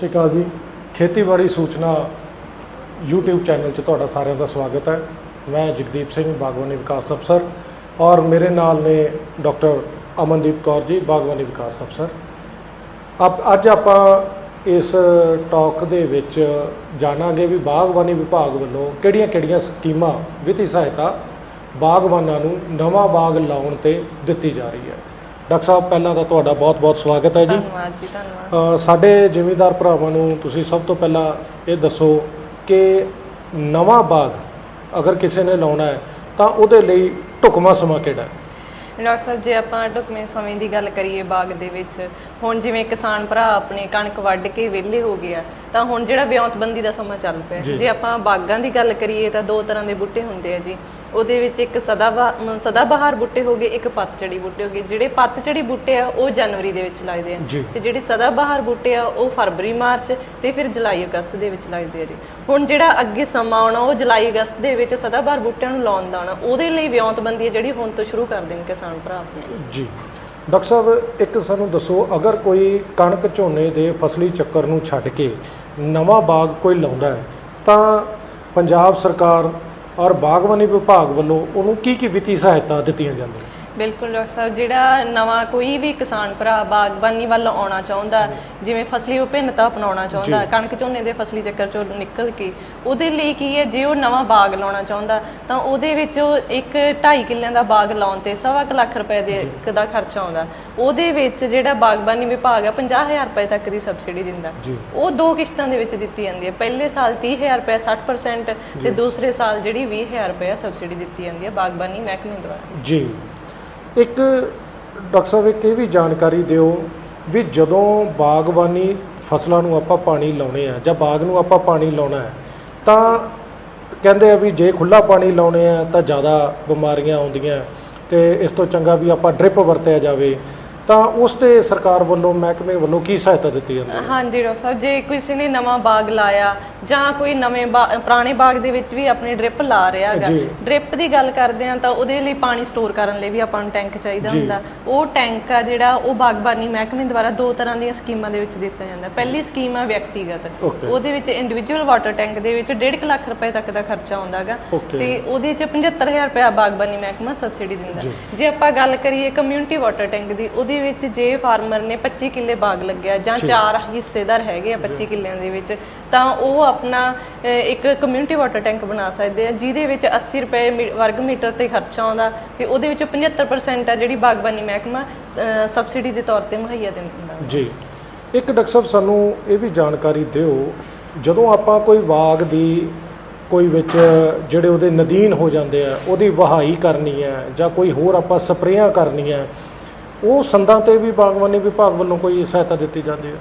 ਸ਼੍ਰੀ ਅਕਾਲ ਜੀ। ਖੇਤੀਬਾੜੀ ਸੂਚਨਾ YouTube ਚੈਨਲ 'ਚ ਤੁਹਾਡਾ ਸਾਰਿਆਂ ਦਾ ਸਵਾਗਤ ਹੈ। ਮੈਂ ਜਗਦੀਪ ਸਿੰਘ ਬਾਗਵਾਨੀ ਵਿਕਾਸ ਅਫਸਰ ਔਰ ਮੇਰੇ ਨਾਲ ਨੇ ਡਾਕਟਰ ਅਮਨਦੀਪ ਕੌਰ ਜੀ ਬਾਗਵਾਨੀ ਵਿਕਾਸ ਅਫਸਰ। ਅਬ ਅੱਜ ਆਪਾਂ ਇਸ ਟਾਕ ਦੇ ਵਿੱਚ ਜਾਣਾਂਗੇ ਵੀ ਬਾਗਬਾਨੀ ਵਿਭਾਗ ਵੱਲੋਂ ਕਿਹੜੀਆਂ-ਕਿਹੜੀਆਂ ਸਕੀਮਾਂ ਵਿੱਤੀ ਸਹਾਇਤਾ ਬਾਗਬਾਨਾਂ ਨੂੰ ਨਵਾਂ ਬਾਗ ਲਾਉਣ ਤੇ ਦਿੱਤੀ ਜਾ ਰਹੀ ਹੈ। ਡਾਕਟਰ ਸਾਹਿਬ ਪਹਿਲਾਂ ਤਾਂ ਤੁਹਾਡਾ ਬਹੁਤ-ਬਹੁਤ ਸਵਾਗਤ ਹੈ ਜੀ। ਧੰਨਵਾਦ ਜੀ ਧੰਨਵਾਦ। ਅ, ਸਾਡੇ ਜ਼ਿਮੀਂਦਾਰ ਭਰਾਵਾਂ ਨੂੰ ਤੁਸੀਂ ਸਭ ਤੋਂ ਪਹਿਲਾਂ ਇਹ ਦੱਸੋ ਕਿ ਨਵਾਂ ਬਾਗ ਅਗਰ ਕਿਸੇ ਨੇ ਲਾਉਣਾ ਹੈ ਤਾਂ ਉਹਦੇ ਲਈ ਢੁਕਵਾਂ ਸਮਾਂ ਕਿਹੜਾ ਹੈ? ਡਾਕਟਰ ਸਾਹਿਬ ਜੇ ਆਪਾਂ ਢੁਕਵੇਂ ਸਮੇਂ ਦੀ ਗੱਲ ਕਰੀਏ ਬਾਗ ਦੇ ਵਿੱਚ ਹੁਣ ਜਿਵੇਂ ਕਿਸਾਨ ਭਰਾ ਆਪਣੇ ਕਣਕ ਵੱਢ ਕੇ ਵਿਹਲੇ ਹੋ ਗਏ ਆ ਤਾਂ ਹੁਣ ਜਿਹੜਾ ਵਿਉਂਤਬੰਦੀ ਦਾ ਸਮਾਂ ਚੱਲ ਪਿਆ। ਜੀ। ਆਪਾਂ ਬਾਗਾਂ ਦੀ ਗੱਲ ਕਰੀਏ ਤਾਂ ਦੋ ਤਰ੍ਹਾਂ ਦੇ ਬੂਟੇ ਹੁੰਦੇ ਆ ਜੀ। ਉਹਦੇ ਵਿੱਚ ਇੱਕ ਸਦਾ ਸਦਾ ਬਹਾਰ ਬੂਟੇ ਹੋ ਗਏ ਇੱਕ ਪੱਤਝੜੀ ਬੂਟੇ ਹੋ ਗਏ। ਜਿਹੜੇ ਪੱਤਝੜੀ ਬੂਟੇ ਆ ਉਹ ਜਨਵਰੀ ਦੇ ਵਿੱਚ ਲੱਗਦੇ ਆ। ਤੇ ਜਿਹੜੇ ਸਦਾ ਬਹਾਰ ਬੂਟੇ ਆ ਉਹ ਫਰਵਰੀ ਮਾਰਚ ਤੇ ਫਿਰ ਜੁਲਾਈ ਅਗਸਤ ਦੇ ਵਿੱਚ ਲੱਗਦੇ ਆ ਜੀ। ਹੁਣ ਜਿਹੜਾ ਅੱਗੇ ਸਮਾਂ ਆਉਣਾ ਉਹ ਜੁਲਾਈ ਅਗਸਤ ਦੇ ਵਿੱਚ ਸਦਾ ਬਹਾਰ ਬੂਟਿਆਂ ਨੂੰ ਲਾਉਣ ਦਾ ਆਉਣਾ ਉਹਦੇ ਲਈ ਵਿਉਂਤਬੰਦੀ ਜਿਹੜੀ ਹੁਣ ਤੋਂ ਸ਼ੁਰੂ ਕਰ ਦੇਣ ਕਿਸਾਨ ਭਰਾ ਆਪਣੇ। ਜੀ। ਡਾਕਟਰ ਸਾਹਿਬ, ਇੱਕ ਸਾਨੂੰ ਦੱਸੋ, ਅਗਰ ਕੋਈ ਕਣਕ ਝੋਨੇ ਦੇ ਫਸਲੀ ਚੱਕਰ ਨੂੰ ਛੱਡ ਕੇ ਨਵਾਂ ਬਾਗ ਕੋਈ ਲਾਉਂਦਾ ਹੈ, ਤਾਂ ਪੰਜਾਬ ਸਰਕਾਰ ਔਰ ਬਾਗਬਾਨੀ ਵਿਭਾਗ ਵੱਲੋਂ ਉਹਨੂੰ ਕੀ ਕੀ ਵਿੱਤੀ ਸਹਾਇਤਾ ਦਿੱਤੀਆਂ ਜਾਂਦੀਆਂ ਬਿਲਕੁਲ ਡਾਕਟਰ ਸਾਹਿਬ ਜਿਹੜਾ ਨਵਾਂ ਕੋਈ ਵੀ ਕਿਸਾਨ ਭਰਾ ਬਾਗਬਾਨੀ ਵੱਲ ਆਉਣਾ ਚਾਹੁੰਦਾ ਜਿਵੇਂ ਫਸਲੀ ਵਿਭਿੰਨਤਾ ਅਪਣਾਉਣਾ ਚਾਹੁੰਦਾ। ਕਣਕ ਝੋਨੇ ਦੇ ਫਸਲੀ ਚੱਕਰ ਚੋਂ ਨਿਕਲ ਕੇ ਉਹਦੇ ਲਈ ਕੀ ਹੈ ਜੇ ਉਹ ਨਵਾਂ ਬਾਗ ਲਾਉਣਾ ਚਾਹੁੰਦਾ ਤਾਂ ਉਹਦੇ ਵਿੱਚ ਉਹ ਇੱਕ 2.5 ਕਿੱਲਿਆਂ ਦਾ ਬਾਗ ਲਾਉਣ ਤੇ ਸਵਾ ਕੁ ਲੱਖ ਰੁਪਏ ਦੇ ਦਾ ਖਰਚਾ ਆਉਂਦਾ ਉਹਦੇ ਵਿੱਚ ਜਿਹੜਾ ਬਾਗਬਾਨੀ ਵਿਭਾਗ ਆ 50000 ਰੁਪਏ ਤੱਕ ਦੀ ਸਬਸਿਡੀ ਦਿੰਦਾ। ਉਹ ਦੋ ਕਿਸ਼ਤਾਂ ਦੇ ਵਿੱਚ ਦਿੱਤੀ ਜਾਂਦੀ ਹੈ। ਪਹਿਲੇ ਸਾਲ 30000 ਰੁਪਏ 60% ਤੇ ਦੂਸਰੇ ਸਾਲ ਜਿਹੜੀ 20000 ਰੁਪਏ ਸਬਸਿਡੀ ਦਿੱਤੀ ਜਾਂਦੀ ਹੈ ਬਾਗਬਾਨੀ ਮਹਿਕਮੇ ਦੁਆਰਾ। ਜੀ। ਇੱਕ ਡਾਕਟਰ ਸਾਹਿਬ, ਇੱਕ ਇਹ ਵੀ ਜਾਣਕਾਰੀ ਦਿਓ ਵੀ ਜਦੋਂ ਬਾਗਬਾਨੀ ਫਸਲਾਂ ਨੂੰ ਆਪਾਂ ਪਾਣੀ ਲਾਉਣੇ ਆ ਜਾਂ ਬਾਗ ਨੂੰ ਆਪਾਂ ਪਾਣੀ ਲਾਉਣਾ ਹੈ, ਤਾਂ ਕਹਿੰਦੇ ਆ ਵੀ ਜੇ ਖੁੱਲਾ ਪਾਣੀ ਲਾਉਣੇ ਆ ਤਾਂ ਜ਼ਿਆਦਾ ਬਿਮਾਰੀਆਂ ਆਉਂਦੀਆਂ ਤੇ ਇਸ ਤੋਂ ਚੰਗਾ ਵੀ ਆਪਾਂ ਡ੍ਰਿਪ ਵਰਤਿਆ ਜਾਵੇ। ਤਾਂ ਉਸ ਤੇ ਸਰਕਾਰ ਵੱਲੋਂ ਮਹਿਕਮੇ ਵੱਲੋਂ ਕੀ ਸਹਾਇਤਾ ਦਿੱਤੀ ਜਾਂਦੀ ਹੈ ਹਾਂਜੀ ਡਾਕਟਰ ਸਾਹਿਬ ਜੇ ਕਿਸੇ ਨੇ ਨਵਾਂ ਬਾਗ ਲਾਇਆ ਜਾਂ ਕੋਈ ਨਵੇਂ ਬਾ- ਪੁਰਾਣੇ ਬਾਗ ਦੇ ਵਿੱਚ ਵੀ ਆਪਣੀ ਡ੍ਰਿਪ ਲਾ ਰਿਹਾ ਹੈਗਾ ਜੀ। ਡ੍ਰਿਪ ਦੀ ਗੱਲ ਕਰਦੇ ਆ ਤਾਂ ਉਹਦੇ ਲਈ ਪਾਣੀ ਸਟੋਰ ਕਰਨ ਲਈ ਵੀ ਆਪਾਂ ਨੂੰ ਟੈਂਕ ਚਾਹੀਦਾ ਜੀ। ਹੁੰਦਾ ਉਹ ਟੈਂਕ ਆ ਜਿਹੜਾ ਉਹ ਬਾਗਬਾਨੀ ਮਹਿਕਮੇ ਦੁਆਰਾ ਦੋ ਤਰ੍ਹਾਂ ਦੀਆਂ ਸਕੀਮਾਂ ਦੇ ਵਿੱਚ ਦਿੱਤਾ ਜਾਂਦਾ ਪਹਿਲੀ ਸਕੀਮ ਆ ਵਿਅਕਤੀਗਤ Okay. ਉਹਦੇ ਵਿੱਚ ਇੰਡੀਵਿਜੂਅਲ ਵਾਟਰ ਟੈਂਕ ਦੇ ਵਿੱਚ 1.5 ਲੱਖ ਰੁਪਏ ਤੱਕ ਦਾ ਖਰਚਾ ਆਉਂਦਾ ਹੈਗਾ Okay. ਤੇ ਉਹਦੇ ਚ 75000 ਰੁਪਏ ਬਾਗਬਾਨੀ ਮਹਿਕਮਾ ਸਬਸਿਡੀ ਦਿੰਦਾ ਜੀ। ਜੇ ਆਪਾਂ ਗੱਲ ਕਰੀਏ ਕਮਿਊਨਿਟੀ ਵਾਟਰ ਟੈਂਕ ਦੀ ਉਹਦੇ ਵਿੱਚ ਜੇ ਫਾਰਮਰ ਨੇ 25 ਕਿੱਲੇ ਬਾਗ ਲੱਗਿਆ ਜਾਂ। ਚਾਰ ਹਿੱਸੇਦਾਰ ਹੈਗੇ ਆ 25 ਕਿੱਲਿਆਂ ਦੇ ਵਿੱਚ ਤਾਂ ਉਹ ਆਪਣਾ ਇੱਕ ਕਮਿਊਨਿਟੀ ਵਾਟਰ ਟੈਂਕ ਬਣਾ ਸਕਦੇ ਆ ਜਿਹਦੇ ਵਿੱਚ 80 ਰੁਪਏ ਵਰਗ ਮੀਟਰ ਤੇ ਖਰਚਾ ਆਉਂਦਾ ਤੇ ਉਹਦੇ ਵਿੱਚੋਂ 75% ਆ ਜਿਹੜੀ ਬਾਗਬਾਨੀ ਮਹਿਕਮਾ ਸਬਸਿਡੀ ਦੇ ਤੌਰ ਤੇ ਮੁਹੱਈਆ ਦਿੰਦਾ। ਜੀ। ਇੱਕ ਡਾਕਟਰ ਸਾਹਿਬ ਸਾਨੂੰ ਇਹ ਵੀ ਜਾਣਕਾਰੀ ਦਿਓ ਜਦੋਂ ਆਪਾਂ ਕੋਈ ਬਾਗ ਦੀ ਕੋਈ ਵਿੱਚ ਜਿਹੜੇ ਉਹਦੇ ਨਦੀਨ ਹੋ ਜਾਂਦੇ ਆ ਉਹਦੀ ਵਹਾਈ ਕਰਨੀ ਹੈ ਜਾਂ ਕੋਈ ਹੋਰ ਆਪਾਂ ਸਪਰੇਆਂ ਕਰਨੀਆਂ ਉਹ ਸੰਦਾਂ ਤੇ ਵੀ ਬਾਗਬਾਨੀ ਵਿਭਾਗ ਵੱਲੋਂ ਕੋਈ ਸਹਾਇਤਾ ਦਿੱਤੀ ਜਾਂਦੀ ਹੈ।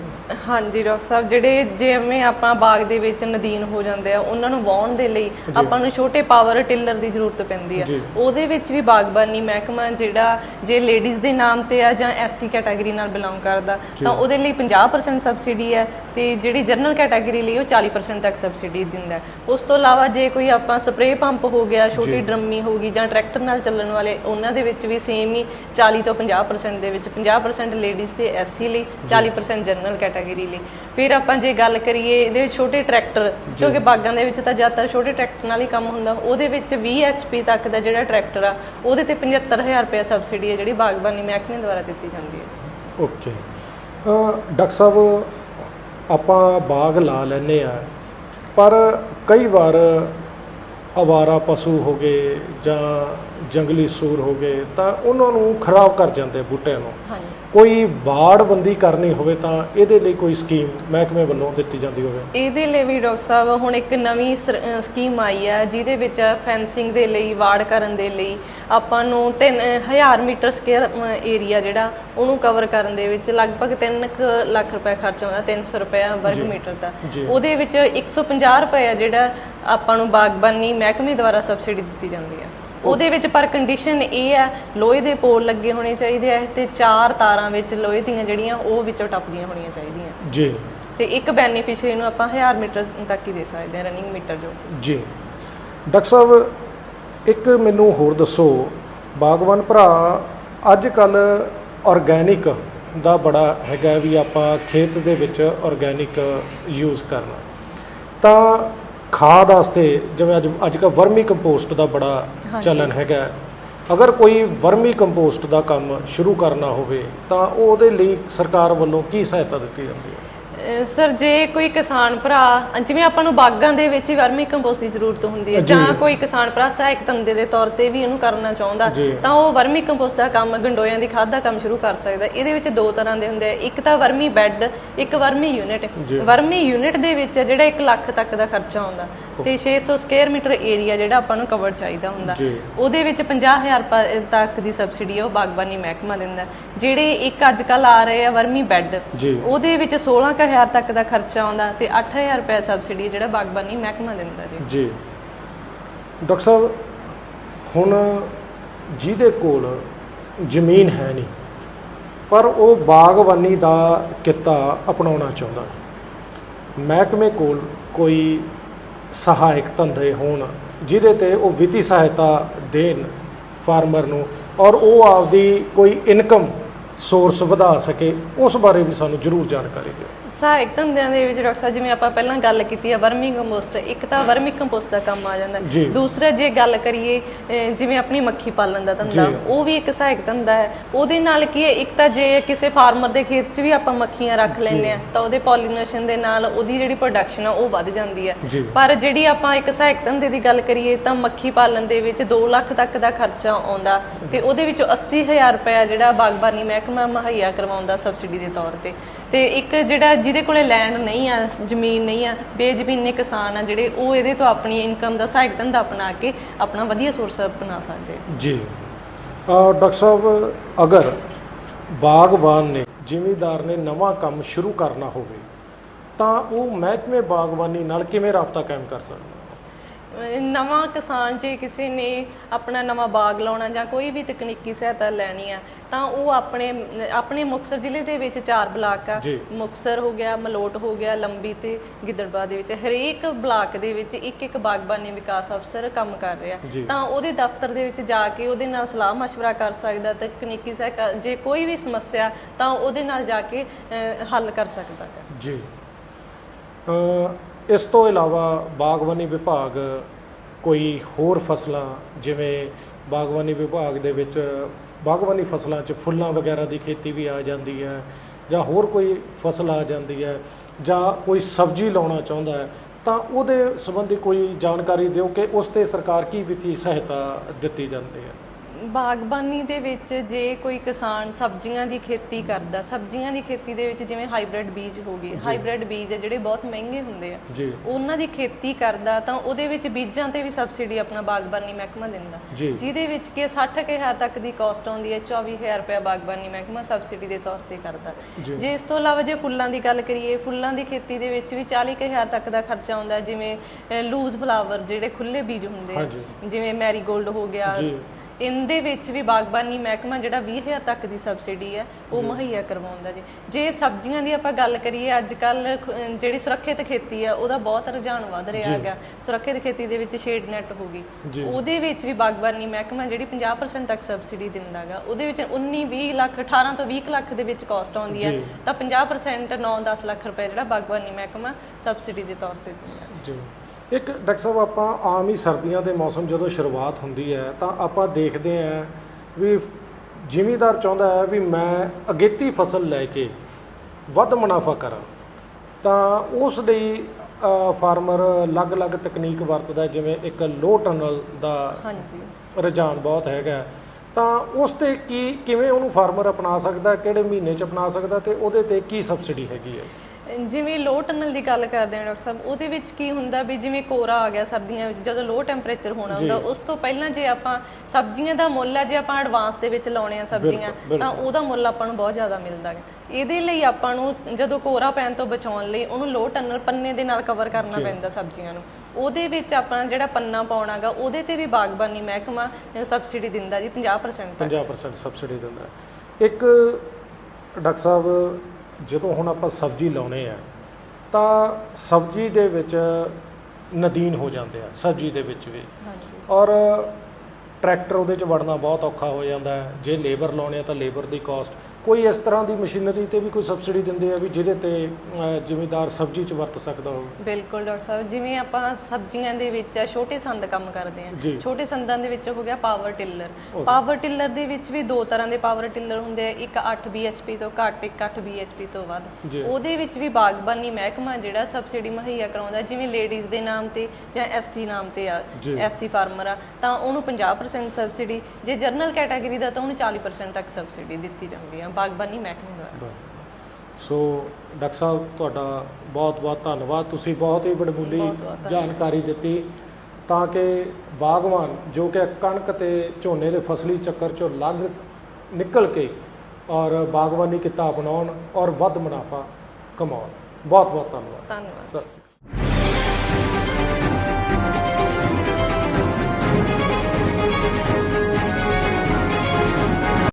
ਹਾਂਜੀ ਡਾਕਟਰ ਸਾਹਿਬ ਜਿਹੜੇ ਜਿਵੇਂ ਆਪਾਂ ਬਾਗ ਦੇ ਵਿੱਚ ਨਦੀਨ ਹੋ ਜਾਂਦੇ ਆ ਉਹਨਾਂ ਨੂੰ ਵਾਹਣ ਦੇ ਲਈ ਆਪਾਂ ਨੂੰ ਛੋਟੇ ਪਾਵਰ ਟਿਲਰ ਦੀ ਜ਼ਰੂਰਤ ਪੈਂਦੀ ਆ। ਉਹਦੇ ਵਿੱਚ ਵੀ ਬਾਗਬਾਨੀ ਮਹਿਕਮਾ ਜਿਹੜਾ ਜੇ ਲੇਡੀਜ਼ ਦੇ ਨਾਮ ਤੇ ਆ ਜਾਂ ਐਸਸੀ ਕੈਟਾਗਰੀ ਨਾਲ ਬਿਲੋਂਗ ਕਰਦਾ ਤਾਂ ਉਹਦੇ ਲਈ 50% ਸਬਸਿਡੀ ਹੈ ਤੇ ਜਿਹੜੀ ਜਨਰਲ ਕੈਟਾਗਰੀ ਲਈ ਉਹ 40% ਤੱਕ ਸਬਸਿਡੀ ਦਿੰਦਾ। ਉਸ ਤੋਂ ਇਲਾਵਾ ਜੇ ਕੋਈ ਆਪਾਂ ਸਪਰੇਅ ਪੰਪ ਹੋ ਗਿਆ ਛੋਟੀ ਡਰਮੀ ਹੋ ਗਈ ਜਾਂ ਟਰੈਕਟਰ ਨਾਲ ਚੱਲਣ ਵਾਲੇ ਉਹਨਾਂ ਦੇ ਵਿੱਚ ਵੀ ਸੇਮ ਹੀ 40 ਤੋਂ 50% ਦੇ ਵਿੱਚ 50% ਲੇਡੀਜ਼ ਤੇ ਐਸਸੀ ਲਈ 40% ਜਨਰਲ ਕੈਟਾਗਰੀ ਲਈ। ਫਿਰ ਆਪਾਂ ਜੇ ਗੱਲ ਕਰੀਏ ਇਹਦੇ ਵਿੱਚ ਛੋਟੇ ਟਰੈਕਟਰ ਕਿਉਂਕਿ ਬਾਗਾਂ ਦੇ ਵਿੱਚ ਤਾਂ ਜ਼ਿਆਦਾਤਰ ਛੋਟੇ ਟਰੈਕਟਰ ਨਾਲ ਹੀ ਕੰਮ ਹੁੰਦਾ। ਉਹਦੇ ਵਿੱਚ 20 ਐਚਪੀ ਤੱਕ ਦਾ ਜਿਹੜਾ ਟਰੈਕਟਰ ਆ ਉਹਦੇ ਤੇ 75000 ਰੁਪਏ ਸਬਸਿਡੀ ਹੈ ਜਿਹੜੀ ਬਾਗਬਾਨੀ ਮਹਿਕਮੇ ਦੁਆਰਾ ਦਿੱਤੀ ਜਾਂਦੀ ਹੈ ਜੀ। ਓਕੇ ਅ, ਡਾਕਟਰ ਸਾਹਿਬ ਆਪਾਂ ਬਾਗ ਲਾ ਲੈਨੇ ਆ ਪਰ ਕਈ ਵਾਰ ਅਵਾਰਾ ਪਸ਼ੂ ਹੋ ਗਏ ਜਾਂ ਜੰਗਲੀ ਸੂਰ ਹੋ ਗਏ ਤਾਂ ਉਹਨਾਂ ਨੂੰ ਖਰਾਬ ਕਰ ਜਾਂਦੇ ਬੂਟਿਆਂ ਨੂੰ। ਕੋਈ ਬਾੜਬੰਦੀ ਕਰਨੀ ਹੋਵੇ ਤਾਂ ਇਹਦੇ ਲਈ ਕੋਈ ਸਕੀਮ ਮਹਿਕਮੇ ਵੱਲੋਂ ਦਿੱਤੀ ਜਾਂਦੀ ਹੋਵੇ। ਇਹਦੇ ਲਈ ਵੀ ਡਾਕਟਰ ਸਾਹਿਬ ਹੁਣ ਇੱਕ ਨਵੀਂ ਸਕੀਮ ਆਈ ਹੈ ਜਿਹਦੇ ਵਿੱਚ ਫੈਂਸਿੰਗ ਦੇ ਲਈ ਵਾੜ ਕਰਨ ਦੇ ਲਈ ਆਪਾਂ ਨੂੰ 3000 ਮੀਟਰ ਸਕੁਅਰ ਏਰੀਆ ਜਿਹੜਾ ਉਹਨੂੰ ਕਵਰ ਕਰਨ ਦੇ ਵਿੱਚ ਲਗਭਗ 3 ਲੱਖ ਰੁਪਏ ਖਰਚ ਆਉਂਦਾ 300 ਰੁਪਏ ਵਰਗ ਮੀਟਰ ਦਾ। ਉਹਦੇ ਵਿੱਚ 150 ਰੁਪਏ ਜਿਹੜਾ ਆਪਾਂ ਨੂੰ ਬਾਗਬਾਨੀ ਮਹਿਕਮੇ ਦੁਆਰਾ ਸਬਸਿਡੀ ਦਿੱਤੀ ਜਾਂਦੀ ਹੈ। ਉਹਦੇ ਵਿੱਚ ਪਰ ਕੰਡੀਸ਼ਨ ਇਹ ਹੈ ਲੋਹੇ ਦੇ ਪੋਲ ਲੱਗੇ ਹੋਣੇ ਚਾਹੀਦੇ ਆ ਤੇ ਚਾਰ ਤਾਰਾਂ ਵਿੱਚ ਲੋਹੇ ਦੀਆਂ ਜਿਹੜੀਆਂ ਉਹ ਵਿੱਚੋਂ ਟੱਪਦੀਆਂ ਹੋਣੀਆਂ ਚਾਹੀਦੀਆਂ। ਜੀ। ਤੇ ਇੱਕ ਬੈਨੀਫੀਸ਼ੀਅਰੀ ਨੂੰ ਆਪਾਂ 1000 ਮੀਟਰ ਤੱਕ ਹੀ ਦੇ ਸਕਦੇ ਹਾਂ ਰਨਿੰਗ ਮੀਟਰ ਜੋ। ਜੀ। ਡਾਕਟਰ ਸਾਹਿਬ ਇੱਕ ਮੈਨੂੰ ਹੋਰ ਦੱਸੋ ਬਾਗਵਾਨ ਭਰਾ ਅੱਜ ਕੱਲ ਆਰਗੈਨਿਕ ਦਾ ਬੜਾ ਹੈਗਾ ਵੀ ਆਪਾਂ ਖੇਤ ਦੇ ਵਿੱਚ ਆਰਗੈਨਿਕ ਯੂਜ਼ ਕਰਨਾ। ਤਾਂ ਖਾਦ ਵਾਸਤੇ ਜਿਵੇਂ ਅੱਜ ਅੱਜ ਕੱਲ੍ਹ ਵਰਮੀ ਕੰਪੋਸਟ ਦਾ ਬੜਾ। ਚੱਲਣ ਹੈਗਾ ਅਗਰ ਕੋਈ ਵਰਮੀ ਕੰਪੋਸਟ ਦਾ ਕੰਮ ਸ਼ੁਰੂ ਕਰਨਾ ਹੋਵੇ ਤਾਂ ਉਹਦੇ ਲਈ ਸਰਕਾਰ ਵੱਲੋਂ ਕੀ ਸਹਾਇਤਾ ਦਿੱਤੀ ਜਾਂਦੀ ਹੈ ਸਰ ਜੇ ਕੋਈ ਕਿਸਾਨ ਭਰਾ ਜਿਵੇਂ ਆਪਾਂ ਨੂੰ ਬਾਗਾਂ ਦੇ ਵਿੱਚ ਵਰਮੀ ਕੰਪੋਸਟ ਦੀ ਜ਼ਰੂਰਤ ਹੁੰਦੀ ਹੈ ਜੀ। ਕੋਈ ਕਿਸਾਨ ਭਰਾ ਸਹਾਇਕ ਧੰਦੇ ਦੇ ਤੌਰ ਤੇ ਵੀ ਇਹਨੂੰ ਕਰਨਾ ਚਾਹੁੰਦਾ। ਤਾਂ ਉਹ ਵਰਮੀ ਕੰਪੋਸਟ ਦਾ ਕੰਮ ਗੰਡੋਇਆਂ ਦੀ ਖਾਦ ਦਾ ਕੰਮ ਸ਼ੁਰੂ ਕਰ ਸਕਦਾ ਇਹਦੇ ਵਿੱਚ ਦੋ ਤਰ੍ਹਾਂ ਦੇ ਹੁੰਦੇ ਆ ਇੱਕ ਤਾਂ ਵਰਮੀ ਬੈੱਡ ਇੱਕ ਵਰਮੀ ਯੂਨਿਟ। ਵਰਮੀ ਯੂਨਿਟ ਦੇ ਵਿੱਚ ਜਿਹੜਾ 1 ਲੱਖ ਤੱਕ ਦਾ ਖਰਚਾ ਆਉਂਦਾ ਤੇ 600 ਸਕੁਅਰ ਮੀਟਰ ਏਰੀਆ ਜਿਹੜਾ ਆਪਾਂ ਨੂੰ ਕਵਰ ਚਾਹੀਦਾ ਹੁੰਦਾ। ਉਹਦੇ ਵਿੱਚ 50000 ਪ- ਤੱਕ ਦੀ ਸਬਸਿਡੀ ਉਹ ਬਾਗਬਾਨੀ ਮਹਿਕਮਾ ਦਿੰਦਾ। ਜਿਹੜੇ ਇੱਕ ਅੱਜ ਕੱਲ ਆ ਰਹੇ ਆ ਵਰਮੀ ਬੈੱਡ ਉਹਦੇ ਵਿੱਚ 16000 ਤੱਕ ਦਾ ਖਰਚਾ ਆਉਂਦਾ ਤੇ 8000 ਰੁਪਏ ਸਬਸਿਡੀ ਜਿਹੜਾ ਬਾਗਬਾਨੀ ਮਹਿਕਮਾ ਦਿੰਦਾ ਜੀ। ਜੀ। ਡਾਕਟਰ ਸਾਹਿਬ ਹੁਣ ਜਿਹਦੇ ਕੋਲ ਜ਼ਮੀਨ ਹੈ ਨਹੀਂ ਪਰ ਉਹ ਬਾਗਬਾਨੀ ਦਾ ਕਿੱਤਾ ਅਪਣਾਉਣਾ ਚਾਹੁੰਦਾ। ਮਹਿਕਮੇ ਕੋਲ ਕੋਈ ਸਹਾਇਕ ਧੰਦੇ ਹੋਣ, ਜਿਹਦੇ ਤੇ ਉਹ ਵਿੱਤੀ ਸਹਾਇਤਾ ਦੇਣ ਫਾਰਮਰ ਨੂੰ, ਔਰ ਉਹ ਆਪਦੀ ਕੋਈ ਇਨਕਮ ਸੋਰਸ ਵਧਾ ਸਕੇ ਉਸ ਬਾਰੇ ਵੀ ਸਾਨੂੰ ਜ਼ਰੂਰ ਜਾਣਕਾਰੀ ਦਿਓ ਸਹਾਇਕ ਧੰਦਿਆਂ ਦੇ ਵਿੱਚ ਡਾਕਟਰ ਸਾਹਿਬ ਜਿਵੇਂ ਆਪਾਂ ਪਹਿਲਾਂ ਗੱਲ ਕੀਤੀ ਆ ਵਰਮੀ ਕੰਪੋਸਟ ਇੱਕ ਤਾਂ ਵਰਮੀ ਕੰਪੋਸਟ ਦਾ ਕੰਮ ਆ ਜਾਂਦਾ ਜੀ। ਦੂਸਰਾ ਜੇ ਗੱਲ ਕਰੀਏ ਅਹ ਜਿਵੇਂ ਆਪਣੀ ਮੱਖੀ ਪਾਲਣ ਦਾ ਧੰਦਾ ਜੀ। ਉਹ ਵੀ ਇੱਕ ਸਹਾਇਕ ਧੰਦਾ ਹੈ ਉਹਦੇ ਨਾਲ ਕੀ ਹੈ ਇੱਕ ਤਾਂ ਜੇ ਕਿਸੇ ਫਾਰਮਰ ਦੇ ਖੇਤ 'ਚ ਵੀ ਆਪਾਂ ਮੱਖੀਆਂ ਰੱਖ ਲੈਂਦੇ ਆ ਤਾਂ ਉਹਦੇ ਪੋਲੀਨੇਸ਼ਨ ਦੇ ਨਾਲ ਉਹਦੀ ਜਿਹੜੀ ਪ੍ਰੋਡਕਸ਼ਨ ਆ ਉਹ ਵੱਧ ਜਾਂਦੀ ਹੈ। ਪਰ ਜਿਹੜੀ ਆਪਾਂ ਇੱਕ ਸਹਾਇਕ ਧੰਦੇ ਦੀ ਗੱਲ ਕਰੀਏ ਤਾਂ ਮੱਖੀ ਪਾਲਣ ਦੇ ਵਿੱਚ 2 ਲੱਖ ਤੱਕ ਦਾ ਖਰਚਾ ਆਉਂਦਾ ਤੇ ਉਹਦੇ ਵਿੱਚੋਂ 80000 ਰੁਪਏ ਜਿਹੜਾ ਬਾਗਬਾਨੀ ਮਹਿਕਮਾ ਮੁਹੱਈਆ ਕਰਵਾਉਂਦਾ ਸਬਸਿਡੀ ਦੇ ਤੌਰ ਤੇ। ਤੇ ਇੱਕ ਜਿਹੜਾ ਜਿਹਦੇ ਕੋਲੇ ਲੈਂਡ ਨਹੀਂ ਆ, ਜ਼ਮੀਨ ਨਹੀਂ ਆ, ਬੇਜ਼ਮੀਨੇ ਕਿਸਾਨ ਆ ਜਿਹੜੇ, ਉਹ ਇਹਦੇ ਤੋਂ ਆਪਣੀ ਇਨਕਮ ਦਾ ਸਹਾਇਕ ਧੰਦਾ ਅਪਣਾ ਕੇ ਆਪਣਾ ਵਧੀਆ ਸੋਰਸ ਬਣਾ ਸਕਦੇ ਜੀ। ਡਾਕਟਰ ਸਾਹਿਬ, ਅਗਰ ਬਾਗਬਾਨ ਨੇ, ਜ਼ਿਮੀਂਦਾਰ ਨੇ ਨਵਾਂ ਕੰਮ ਸ਼ੁਰੂ ਕਰਨਾ ਹੋਵੇ, ਤਾਂ ਉਹ ਮਹਿਕਮੇ ਬਾਗਬਾਨੀ ਨਾਲ ਕਿਵੇਂ ਰਾਬਤਾ ਕਾਇਮ ਕਰ ਸਕਦਾ? ਨਵਾਂ ਕਿਸਾਨ ਜੇ ਕਿਸੇ ਨੇ ਆਪਣਾ ਨਵਾਂ ਬਾਗ ਲਾਉਣਾ ਜਾਂ ਕੋਈ ਵੀ ਤਕਨੀਕੀ ਸਹਾਇਤਾ ਲੈਣੀ ਆ ਤਾਂ ਉਹ ਆਪਣੇ ਆਪਣੇ ਮੁਕਤਸਰ ਜ਼ਿਲ੍ਹੇ ਦੇ ਵਿੱਚ ਚਾਰ ਬਲਾਕ ਆ ਜੀ। ਮੁਕਤਸਰ ਹੋ ਗਿਆ ਮਲੋਟ ਹੋ ਗਿਆ ਲੰਬੀ ਤੇ ਗਿੱਦੜਬਾਹ ਦੇ ਵਿੱਚ ਹਰੇਕ ਬਲਾਕ ਦੇ ਵਿੱਚ ਇੱਕ ਇੱਕ ਬਾਗਬਾਨੀ ਵਿਕਾਸ ਅਫਸਰ ਕੰਮ ਕਰ ਰਿਹਾ ਜੀ। ਤਾਂ ਉਹਦੇ ਦਫ਼ਤਰ ਦੇ ਵਿੱਚ ਜਾ ਕੇ ਉਹਦੇ ਨਾਲ ਸਲਾਹ مشورہ ਕਰ ਸਕਦਾ ਤਕਨੀਕੀ ਸਹਾਇਤਾ ਜੇ ਕੋਈ ਵੀ ਸਮੱਸਿਆ ਤਾਂ ਉਹਦੇ ਨਾਲ ਜਾ ਕੇ ਅਹ, ਹੱਲ ਕਰ ਸਕਦਾ ਹੈ ਜੀ ਅ, ਇਸ ਤੋਂ ਇਲਾਵਾ ਬਾਗਬਾਨੀ ਵਿਭਾਗ ਕੋਈ ਹੋਰ ਫਸਲਾਂ, ਜਿਵੇਂ ਬਾਗਬਾਨੀ ਵਿਭਾਗ ਦੇ ਵਿੱਚ ਬਾਗਬਾਨੀ ਫਸਲਾਂ 'ਚ ਫੁੱਲਾਂ ਵਗੈਰਾ ਦੀ ਖੇਤੀ ਵੀ ਆ ਜਾਂਦੀ ਹੈ ਜਾਂ ਹੋਰ ਕੋਈ ਫਸਲ ਆ ਜਾਂਦੀ ਹੈ ਜਾਂ ਕੋਈ ਸਬਜ਼ੀ ਲਾਉਣਾ ਚਾਹੁੰਦਾ ਹੈ, ਤਾਂ ਉਹਦੇ ਸੰਬੰਧੀ ਕੋਈ ਜਾਣਕਾਰੀ ਦਿਓ ਕਿ ਉਸ ਤੇ ਸਰਕਾਰ ਕੀ ਵਿੱਤੀ ਸਹਾਇਤਾ ਦਿੱਤੀ ਜਾਂਦੀ ਹੈ। ਬਾਗਬਾਨੀ ਦੇ ਵਿੱਚ ਜੇ ਕੋਈ ਕਿਸਾਨ ਸਬਜ਼ੀਆਂ ਦੀ ਖੇਤੀ ਕਰਦਾ ਸਬਜ਼ੀਆਂ ਦੀ ਖੇਤੀ ਦੇ ਵਿੱਚ ਜਿਵੇਂ ਹਾਈਬ੍ਰਿਡ ਬੀਜ ਹੋ ਗਏ ਹਾਈਬ੍ਰਿਡ ਬੀਜ ਜਿਹੜੇ ਬਹੁਤ ਮਹਿੰਗੇ ਹੁੰਦੇ ਆ ਉਹਨਾਂ ਦੀ ਖੇਤੀ ਕਰਦਾ ਤਾਂ ਉਹਦੇ ਵਿੱਚ ਬੀਜਾਂ ਤੇ ਵੀ ਸਬਸਿਡੀ ਆਪਣਾ ਬਾਗਬਾਨੀ ਮਹਿਕਮਾ ਦਿੰਦਾ। ਜਿਹਦੇ ਵਿੱਚ ਕਿ 60000 ਤੱਕ ਦੀ ਕਾਸਟ ਆਉਂਦੀ ਹੈ 24000 ਰੁਪਏ ਬਾਗਬਾਨੀ ਮਹਿਕਮਾ ਸਬਸਿਡੀ ਦੇ ਤੌਰ ਤੇ ਕਰਦਾ। ਜੀ। ਇਸ ਤੋਂ ਇਲਾਵਾ ਜੇ ਫੁੱਲਾਂ ਦੀ ਗੱਲ ਕਰੀਏ ਫੁੱਲਾਂ ਦੀ ਖੇਤੀ ਦੇ ਵਿੱਚ ਵੀ 40000 ਤੱਕ ਦਾ ਖਰਚਾ ਆਉਂਦਾ ਜਿਵੇਂ ਲੂਜ਼ ਫਲਾਵਰ ਜਿਹੜੇ ਖੁੱਲੇ ਬੀਜ ਹੁੰਦੇ ਆ। ਜਿਵੇਂ ਮੈਰੀਗੋਲਡ ਹੋ ਗਿਆ ਇਹਦੇ ਵਿੱਚ ਵੀ ਬਾਗਬਾਨੀ ਮਹਿਕਮਾ ਜਿਹੜਾ 20000 ਤੱਕ ਦੀ ਸਬਸਿਡੀ ਹੈ ਉਹ ਮੁਹੱਈਆ ਕਰਵਾਉਂਦਾ ਜੀ ਜੇ ਸਬਜ਼ੀਆਂ ਦੀ ਆਪਾਂ ਗੱਲ ਕਰੀਏ ਅੱਜ ਕੱਲ ਜਿਹੜੀ ਸੁਰੱਖਿਅਤ ਖੇਤੀ ਆ ਉਹਦਾ ਬਹੁਤ ਰੁਝਾਨ ਵੱਧ ਰਿਹਾ। ਹੈਗਾ ਸੁਰੱਖਿਅਤ ਖੇਤੀ ਦੇ ਵਿੱਚ ਸ਼ੇਡ ਨੈਟ ਹੋ ਗਈ। ਉਹਦੇ ਵਿੱਚ ਵੀ ਬਾਗਬਾਨੀ ਮਹਿਕਮਾ ਜਿਹੜੀ 50% ਤੱਕ ਸਬਸਿਡੀ ਦਿੰਦਾਗਾ ਉਹਦੇ ਵਿੱਚ 19 20 ਲੱਖ 18 ਤੋਂ 20 ਲੱਖ ਦੇ ਵਿੱਚ ਕਾਸਟ ਆਉਂਦੀ ਹੈ। ਤਾਂ 50% 9-10 ਲੱਖ ਰੁਪਏ ਜਿਹੜਾ ਬਾਗਬਾਨੀ ਮਹਿਕਮਾ ਸਬਸਿਡੀ ਦੇ ਤੌਰ ਤੇ ਦਿੰਦਾ ਹੈ। ਜੀ ਇੱਕ ਡਾਕਟਰ ਸਾਹਿਬ ਆਪਾਂ ਆਮ ਹੀ ਸਰਦੀਆਂ ਦੇ ਮੌਸਮ ਜਦੋਂ ਸ਼ੁਰੂਆਤ ਹੁੰਦੀ ਹੈ ਤਾਂ ਆਪਾਂ ਦੇਖਦੇ ਹਾਂ ਵੀ ਜ਼ਿਮੀਦਾਰ ਚਾਹੁੰਦਾ ਹੈ ਵੀ ਮੈਂ ਅਗੇਤੀ ਫਸਲ ਲੈ ਕੇ ਵੱਧ ਮੁਨਾਫਾ ਕਰਾਂ। ਤਾਂ ਉਸ ਲਈ ਫਾਰਮਰ ਅਲੱਗ-ਅਲੱਗ ਤਕਨੀਕ ਵਰਤਦਾ ਜਿਵੇਂ ਇੱਕ ਲੋ ਟਨਲ ਦਾ ਹਾਂਜੀ। ਰੁਝਾਨ ਬਹੁਤ ਹੈਗਾ ਤਾਂ ਉਸ ਤੇ ਕੀ ਕਿਵੇਂ ਉਹਨੂੰ ਫਾਰਮਰ ਅਪਣਾ ਸਕਦਾ ਕਿਹੜੇ ਮਹੀਨੇ ਚ ਅਪਣਾ ਸਕਦਾ ਤੇ ਉਹਦੇ ਤੇ ਕੀ ਸਬਸਿਡੀ ਹੈਗੀ ਹੈ? ਜਿਵੇਂ ਲੋ ਟਨਲ ਦੀ ਗੱਲ ਕਰਦੇ ਹਾਂ ਡਾਕਟਰ ਸਾਹਿਬ ਉਹਦੇ ਵਿੱਚ ਕੀ ਹੁੰਦਾ ਵੀ ਜਿਵੇਂ ਕੋਰਾ ਆ ਗਿਆ ਸਰਦੀਆਂ ਵਿੱਚ ਜਦੋਂ ਲੋ ਟੈਂਪਰੇਚਰ ਹੋਣਾ। ਹੁੰਦਾ ਉਸ ਤੋਂ ਪਹਿਲਾਂ ਜੇ ਆਪਾਂ ਸਬਜ਼ੀਆਂ ਦਾ ਮੁੱਲ ਹੈ ਜੇ ਆਪਾਂ ਐਡਵਾਂਸ ਦੇ ਵਿੱਚ ਲਾਉਣੇ ਆ ਸਬਜ਼ੀਆਂ ਤਾਂ ਉਹਦਾ ਮੁੱਲ ਆਪਾਂ ਨੂੰ ਬਹੁਤ ਜ਼ਿਆਦਾ ਮਿਲਦਾ ਹੈ ਇਹਦੇ ਲਈ ਆਪਾਂ ਨੂੰ ਜਦੋਂ ਕੋਰਾ ਪੈਣ ਤੋਂ ਬਚਾਉਣ ਲਈ ਉਹਨੂੰ ਲੋ ਟਨਲ ਪੰਨੇ ਦੇ ਨਾਲ ਕਵਰ ਕਰਨਾ। ਪੈਂਦਾ ਸਬਜ਼ੀਆਂ ਨੂੰ ਉਹਦੇ ਵਿੱਚ ਆਪਣਾ ਜਿਹੜਾ ਪੰਨਾ ਪਾਉਣਾਗਾ ਉਹਦੇ ਤੇ ਵੀ ਬਾਗਬਾਨੀ ਮਹਿਕਮਾ ਸਬਸਿਡੀ ਦਿੰਦਾ ਜੀ 50% ਤੱਕ 50% ਸਬਸਿਡੀ ਦਿੰਦਾ। ਇੱਕ ਡਾਕਟਰ ਸਾਹਿਬ ਜਦੋਂ ਹੁਣ ਆਪਾਂ ਸਬਜ਼ੀ ਲਾਉਨੇ ਆ ਤਾਂ ਸਬਜ਼ੀ ਦੇ ਵਿੱਚ ਨਦੀਨ ਹੋ ਜਾਂਦੇ ਆ ਸਬਜ਼ੀ ਦੇ ਵਿੱਚ ਵੀ। ਔਰ ਟਰੈਕਟਰ ਉਹਦੇ ਚ ਵੜਨਾ ਬਹੁਤ ਔਖਾ ਹੋ ਜਾਂਦਾ ਹੈ। ਜੇ ਲੇਬਰ ਲਾਉਣੇ ਆ ਤਾਂ ਲੇਬਰ ਦੀ ਕਾਸਟ ਕੋਈ ਇਸ ਤਰ੍ਹਾਂ ਦੀ ਮਸ਼ੀਨਰੀ ਤੇ ਵੀ ਕੋਈ ਸਬਸਿਡੀ ਦਿੰਦੇ ਆ ਵੀ ਜਿਹਦੇ ਤੇ ਜ਼ਿਮੀਂਦਾਰ ਸਬਜ਼ੀ 'ਚ ਵਰਤ ਸਕਦਾ ਹੋਵੇ ਬਿਲਕੁਲ ਡਾਕਟਰ ਸਾਹਿਬ ਜਿਵੇਂ ਆਪਾਂ ਸਬਜ਼ੀਆਂ ਦੇ ਵਿੱਚ ਛੋਟੇ ਸੰਦ ਕੰਮ ਕਰਦੇ। ਆ ਛੋਟੇ ਸੰਦਾਂ ਦੇ ਵਿੱਚ ਹੋ ਗਿਆ ਪਾਵਰ ਟਿਲਰ. ਪਾਵਰ ਟਿਲਰ ਦੇ ਵਿੱਚ ਵੀ ਦੋ ਤਰ੍ਹਾਂ ਦੇ ਪਾਵਰ ਟਿਲਰ ਹੁੰਦੇ ਆ ਇੱਕ 8 bhp ਤੋਂ ਘੱਟ ਇੱਕ 8 bhp ਤੋਂ ਵੱਧ। ਉਹਦੇ ਵਿੱਚ ਵੀ ਬਾਗਬਾਨੀ ਮਹਿਕਮਾ ਜਿਹੜਾ ਸਬਸਿਡੀ ਮੁਹੱਈਆ ਕਰਾਉਂਦਾ ਜਿਵੇਂ ਲੇਡੀਜ਼ ਦੇ ਨਾਮ ਤੇ ਜਾਂ ਐਸਸੀ ਨਾਮ ਤੇ ਆ। ਐਸਸੀ ਫਾਰਮਰ ਆ ਤਾਂ ਉਹਨੂੰ 50% ਸਬਸਿਡੀ ਜੇ ਜਰਨਲ ਕੈਟਾਗਰੀ ਦਾ ਤਾਂ ਉਹਨੂੰ 40% ਤੱਕ ਸਬਸਿਡੀ ਦਿੱਤੀ ਜਾਂਦੀ ਆ ਬਾਗਬਾਨੀ ਮਹਿਕਮੇ ਦੁਆਰਾ। ਸੋ ਡਾਕਟਰ ਸਾਹਿਬ ਤੁਹਾਡਾ ਬਹੁਤ ਬਹੁਤ ਧੰਨਵਾਦ। ਤੁਸੀਂ ਬਹੁਤ ਹੀ ਵਡਮੁੱਲੀ ਬਹੁਤ-ਬਹੁਤ। ਜਾਣਕਾਰੀ ਦਿੱਤੀ। ਤਾਂ ਕਿ ਬਾਗਵਾਨ ਜੋ ਕਿ ਕਣਕ ਤੇ ਝੋਨੇ ਦੇ ਫਸਲੀ ਚੱਕਰ ਚੋਂ ਲੰਘ ਨਿਕਲ ਕੇ ਔਰ ਬਾਗਬਾਨੀ ਕਿੱਤਾ ਅਪਣਾਉਣ ਔਰ ਵੱਧ ਮੁਨਾਫਾ ਕਮਾਉਣ। ਬਹੁਤ ਬਹੁਤ ਧੰਨਵਾਦ। ਧੰਨਵਾਦ।